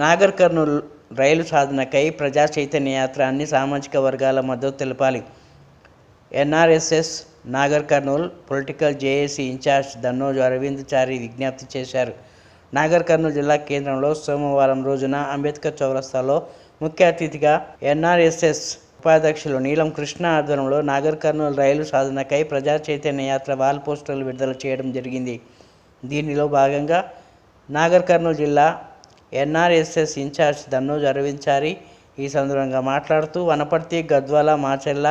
నాగర్ కర్నూల్ రైలు సాధనకై ప్రజా చైతన్య యాత్ర అన్ని సామాజిక వర్గాల మద్దతు తెలపాలి. NRSS Nagar Kurnool political JAC incharge Dannoju Aravind Chari విజ్ఞప్తి చేశారు. నాగర్ కర్నూల్ జిల్లా కేంద్రంలో సోమవారం రోజున అంబేద్కర్ చౌరస్తాలో ముఖ్య అతిథిగా ఎన్ఆర్ఎస్ఎస్ ఉపాధ్యక్షులు నీలం కృష్ణ ఆధ్వర్యంలో నాగర్ కర్నూలు రైలు సాధనకై ప్రజా చైతన్య యాత్ర వాల్ పోస్టర్లు విడుదల చేయడం జరిగింది. దీనిలో భాగంగా నాగర్ కర్నూలు జిల్లా ఎన్ఆర్ఎస్ఎస్ ఇన్ఛార్జ్ దన్నోజు అరవించారి ఈ సందర్భంగా మాట్లాడుతూ వనపర్తి గద్వాల మాచెల్ల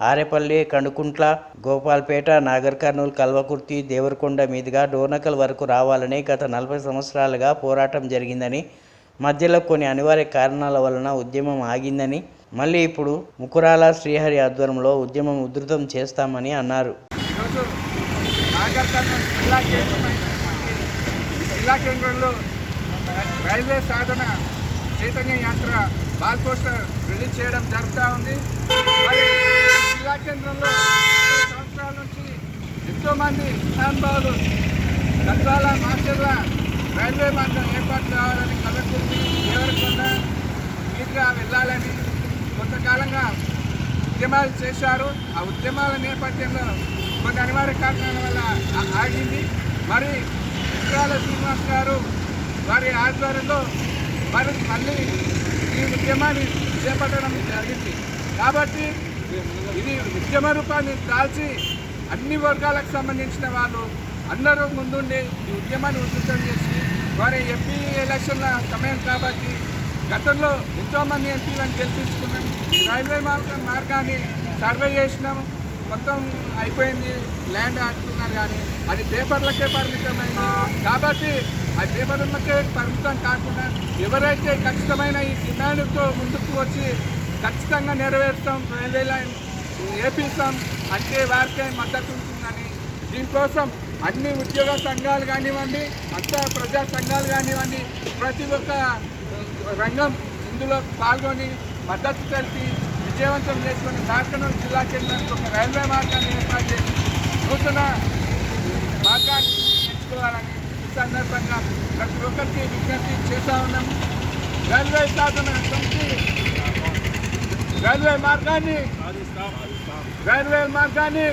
ఆరేపల్లి కండుకుంట్ల గోపాల్పేట నాగర్ కర్నూలు కల్వకుర్తి దేవరకొండ మీదుగా డోర్నకల్ వరకు రావాలని గత నలభై సంవత్సరాలుగా పోరాటం జరిగిందని మధ్యలో కొన్ని అనివార్య కారణాల వలన ఉద్యమం ఆగిందని మళ్ళీ ఇప్పుడు ముకురాల శ్రీహరి ఆధ్వర్యంలో ఉద్యమం ఉధృతం చేస్తామని అన్నారు. జిల్లా కేంద్రంలో రైల్వే సాధన చైతన్య యాత్ర బాల్ పోస్టర్ రిలీజ్ చేయడం జరుగుతూ ఉంది. మరి జిల్లా కేంద్రంలో సంవత్సరాల నుంచి ఎంతోమంది మహానుభావులు గద్వాల మాచర్ల రైల్వే మార్గం ఏర్పాటు కావాలని కలెక్టర్ని దేవరకొండ మీదుగా వెళ్ళాలని కొంతకాలంగా ఉద్యమాలు చేశారు. ఆ ఉద్యమాల నేపథ్యంలో కొన్ని అనివార్య కారణాల వల్ల ఆగింది. మరి విక్రాల శ్రీనివాస్ గారు వారి ఆధ్వర్యంలో మరి మళ్ళీ ఈ ఉద్యమాన్ని చేపట్టడం జరిగింది. కాబట్టి ఇది ఉద్యమ రూపాన్ని దాల్చి అన్ని వర్గాలకు సంబంధించిన వాళ్ళు అందరూ ముందుండి ఈ ఉద్యమాన్ని ఉధృతం చేసి వారి ఎంపీ ఎలక్షన్ల సమయం కాబట్టి గతంలో ఎంతోమంది ఎంపీలను గెలిపించుకున్నాం. రైల్వే మార్గం మార్గాన్ని సర్వే చేసినాము మొత్తం అయిపోయింది. ల్యాండ్ అంటున్నారు కానీ అది పేపర్లకే పరిమితమైంది. కాబట్టి ఆ పేపర్లకే పరిమితం కాకుండా ఎవరైతే ఖచ్చితమైన ఈ డిమాండ్తో ముందుకు వచ్చి ఖచ్చితంగా నెరవేరుస్తాం రైల్వే లైన్ ఏపిస్తాం అంటే వారికే మద్దతు ఉంటుందని దీనికోసం అన్ని ఉద్యోగ సంఘాలు కానివ్వండి అంతా ప్రజా సంఘాలు కానివ్వండి ప్రతి ఒక్క రంగం ఇందులో పాల్గొని మద్దతు తెలిపి విజయవంతం చేసుకుని కార్కనూరు జిల్లా కేంద్రానికి ఒక రైల్వే మార్గాన్ని ఏర్పాటు చేసి నూతన మార్గాన్ని ఎంచుకోవాలని ఈ సందర్భంగా ప్రతి ఒక్కరికి విజ్ఞప్తి చేస్తూ ఉన్నాము. రైల్వే సాధన సమితి రైల్వే మార్గాన్ని రైల్వే మార్గాన్ని